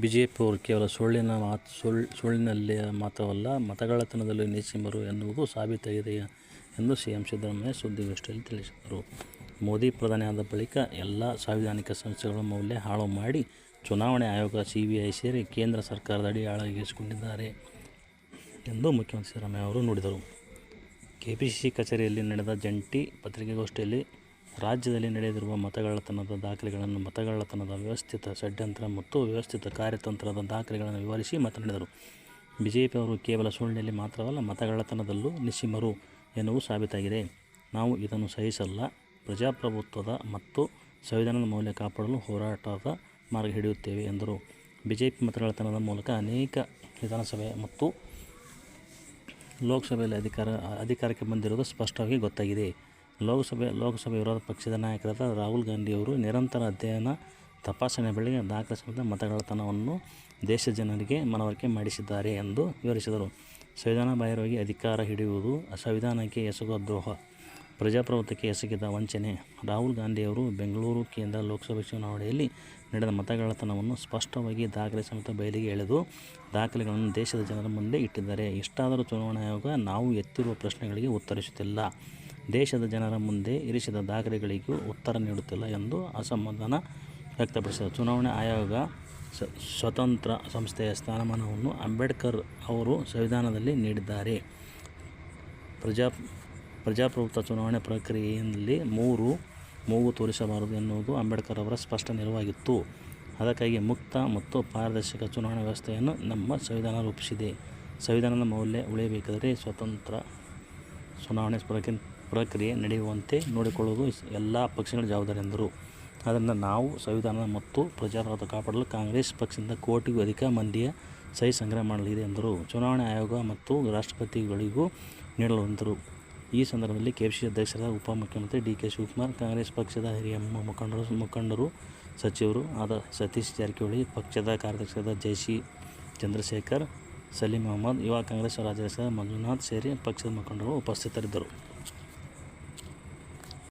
B J ಪಿಯವರು ಕೇವಲ ಸುಳ್ಳಿನ ಮಾತು ಸುಳ್ಳು ಸುಳ್ಳಿನಲ್ಲಿ ಮಾತ್ರವಲ್ಲ ಮತಗಳತನದಲ್ಲಿ ನೀತಿಮರು ಎನ್ನುವುದು ಸಾಬೀತಾಗಿದೆ ಎಂದು ಸಿ ಎಂ ಸಿದ್ದರಾಮಯ್ಯ ಸುದ್ದಿಗೋಷ್ಠಿಯಲ್ಲಿ ತಿಳಿಸಿದರು. ಮೋದಿ ಪ್ರಧಾನಿಯಾದ ಬಳಿಕ ಎಲ್ಲ ಸಾಂವಿಧಾನಿಕ ಸಂಸ್ಥೆಗಳ ಮೌಲ್ಯ ಹಾಳು ಮಾಡಿ ಚುನಾವಣೆ ಆಯೋಗ ಸಿಬಿಐ ಸೇರಿ ಕೇಂದ್ರ ಸರ್ಕಾರದ ಅಡಿ ಅಳವಡಿಸಿಕೊಂಡಿದ್ದಾರೆ ಎಂದು ಮುಖ್ಯಮಂತ್ರಿ ಸಿದ್ದರಾಮಯ್ಯ ಅವರು ನುಡಿದರು. ಕೆಪಿಸಿಸಿ ಕಚೇರಿಯಲ್ಲಿ ನಡೆದ ಜಂಟಿ ಪತ್ರಿಕಾಗೋಷ್ಠಿಯಲ್ಲಿ ರಾಜ್ಯದಲ್ಲಿ ನಡೆದಿರುವ ಮತಗಳ್ಳತನದ ದಾಖಲೆಗಳನ್ನು ಮತಗಳ್ಳತನದ ವ್ಯವಸ್ಥಿತ ಷಡ್ಯಂತ್ರ ಮತ್ತು ವ್ಯವಸ್ಥಿತ ಕಾರ್ಯತಂತ್ರದ ದಾಖಲೆಗಳನ್ನು ವಿವರಿಸಿ ಮಾತನಾಡಿದರು. ಬಿಜೆಪಿಯವರು ಕೇವಲ ಸುಳ್ಳಿನಲ್ಲಿ ಮಾತ್ರವಲ್ಲ, ಮತಗಳ್ಳತನದಲ್ಲೂ ನಿಸ್ಸೀಮರು ಎನ್ನುವುದು ಸಾಬೀತಾಗಿದೆ. ನಾವು ಇದನ್ನು ಸಹಿಸಲ್ಲ. ಪ್ರಜಾಪ್ರಭುತ್ವದ ಮತ್ತು ಸಂವಿಧಾನದ ಮೌಲ್ಯ ಕಾಪಾಡಲು ಹೋರಾಟದ ಮಾರ್ಗ ಹಿಡಿಯುತ್ತೇವೆ, ಎಂದರು. ಬಿಜೆಪಿ ಮತಗಳ್ಳತನದ ಮೂಲಕ ಅನೇಕ ವಿಧಾನಸಭೆ ಮತ್ತು ಲೋಕಸಭೆಯಲ್ಲಿ ಅಧಿಕಾರ, ಅಧಿಕಾರಕ್ಕೆ ಬಂದಿರುವುದು ಸ್ಪಷ್ಟವಾಗಿ ಗೊತ್ತಾಗಿದೆ. ಲೋಕಸಭೆ ಲೋಕಸಭೆ ವಿರೋಧ ಪಕ್ಷದ ನಾಯಕರಾದ ರಾಹುಲ್ ಗಾಂಧಿಯವರು ನಿರಂತರ ಅಧ್ಯಯನ, ತಪಾಸಣೆ ಬಳಿಕ ದಾಖಲೆ ಸಮೇತ ದೇಶ ಜನರಿಗೆ ಮನವರಿಕೆ ಮಾಡಿಸಿದ್ದಾರೆ ಎಂದು ವಿವರಿಸಿದರು. ಸಂವಿಧಾನ ಬಾಹಿರವಾಗಿ ಅಧಿಕಾರ ಹಿಡಿಯುವುದು ಸಂವಿಧಾನಕ್ಕೆ ಎಸಗುವ ದ್ರೋಹ ಪ್ರಜಾಪ್ರಭುತ್ವಕ್ಕೆ ಎಸಗಿದ ವಂಚನೆ. ರಾಹುಲ್ ಗಾಂಧಿಯವರು ಬೆಂಗಳೂರು ಕೇಂದ್ರ ಲೋಕಸಭೆ ಚುನಾವಣೆಯಲ್ಲಿ ನಡೆದ ಮತಗಳತನವನ್ನು ಸ್ಪಷ್ಟವಾಗಿ ದಾಖಲೆ ಸಮೇತ ಬಯಲಿಗೆ ಎಳೆದು ದಾಖಲೆಗಳನ್ನು ದೇಶದ ಜನರ ಮುಂದೆ ಇಟ್ಟಿದ್ದಾರೆ. ಇಷ್ಟಾದರೂ ಚುನಾವಣಾ ಆಯೋಗ ನಾವು ಎತ್ತಿರುವ ಪ್ರಶ್ನೆಗಳಿಗೆ ಉತ್ತರಿಸುತ್ತಿಲ್ಲ. ದೇಶದ ಜನರ ಮುಂದೆ ಇರಿಸಿದ ದಾಖಲೆಗಳಿಗೂ ಉತ್ತರ ನೀಡುತ್ತಿಲ್ಲ ಎಂದು ಅಸಮಾಧಾನ ವ್ಯಕ್ತಪಡಿಸಿದರು. ಚುನಾವಣಾ ಆಯೋಗ ಸ್ವತಂತ್ರ ಸಂಸ್ಥೆಯ ಸ್ಥಾನಮಾನವನ್ನು ಅಂಬೇಡ್ಕರ್ ಅವರು ಸಂವಿಧಾನದಲ್ಲಿ ನೀಡಿದ್ದಾರೆ. ಪ್ರಜಾ, ಪ್ರಜಾಪ್ರಭುತ್ವ ಚುನಾವಣೆ ಪ್ರಕ್ರಿಯೆಯಲ್ಲಿ ಮೂರು, ಮೂಗು ತೋರಿಸಬಾರದು ಎನ್ನುವುದು ಅಂಬೇಡ್ಕರ್ ಅವರ ಸ್ಪಷ್ಟ ನಿಲುವಾಗಿತ್ತು. ಅದಕ್ಕಾಗಿ ಮುಕ್ತ ಮತ್ತು ಪಾರದರ್ಶಕ ಚುನಾವಣಾ ವ್ಯವಸ್ಥೆಯನ್ನು ನಮ್ಮ ಸಂವಿಧಾನ ರೂಪಿಸಿದೆ. ಸಂವಿಧಾನದ ಮೌಲ್ಯ ಉಳಿಯಬೇಕಾದರೆ ಸ್ವತಂತ್ರ ಚುನಾವಣೆ ಪ್ರಕ್ರಿಯೆ ಪ್ರಕ್ರಿಯೆ ನಡೆಯುವಂತೆ ನೋಡಿಕೊಳ್ಳುವುದು ಎಲ್ಲ ಪಕ್ಷಗಳ ಜವಾಬ್ದಾರಿ ಎಂದರು. ಆದ್ದರಿಂದ ನಾವು ಸಂವಿಧಾನ ಮತ್ತು ಪ್ರಜಾಪ್ರಭುತ್ವ ಕಾಪಾಡಲು ಕಾಂಗ್ರೆಸ್ ಪಕ್ಷದಿಂದ ಕೋಟಿಗೂ ಅಧಿಕ ಮಂದಿಯ ಸಹಿ ಸಂಗ್ರಹ ಮಾಡಲಿದೆ ಎಂದರು. ಚುನಾವಣಾ ಆಯೋಗ ಮತ್ತು ರಾಷ್ಟ್ರಪತಿಗಳಿಗೂ ನೀಡಲು ಈ ಸಂದರ್ಭದಲ್ಲಿ ಕೆಪಿಸಿಸಿ ಅಧ್ಯಕ್ಷರಾದ ಉಪಮುಖ್ಯಮಂತ್ರಿ ಡಿ ಕೆ ಶಿವಕುಮಾರ್, ಕಾಂಗ್ರೆಸ್ ಪಕ್ಷದ ಹಿರಿಯ ಮುಖಂಡರು ಮುಖಂಡರು, ಸಚಿವರು ಆದ ಸತೀಶ್ ಜಾರಕಿಹೊಳಿ, ಪಕ್ಷದ ಕಾರ್ಯದರ್ಶಿಯಾದ ಜೈಸಿ ಚಂದ್ರಶೇಖರ್, ಸಲೀಂ ಅಹಮದ್, ಯುವ ಕಾಂಗ್ರೆಸ್ ರಾಜ್ಯಾಧ್ಯಕ್ಷ ಮಂಜುನಾಥ್ ಸೇರಿ ಪಕ್ಷದ ಮುಖಂಡರು ಉಪಸ್ಥಿತರಿದ್ದರು.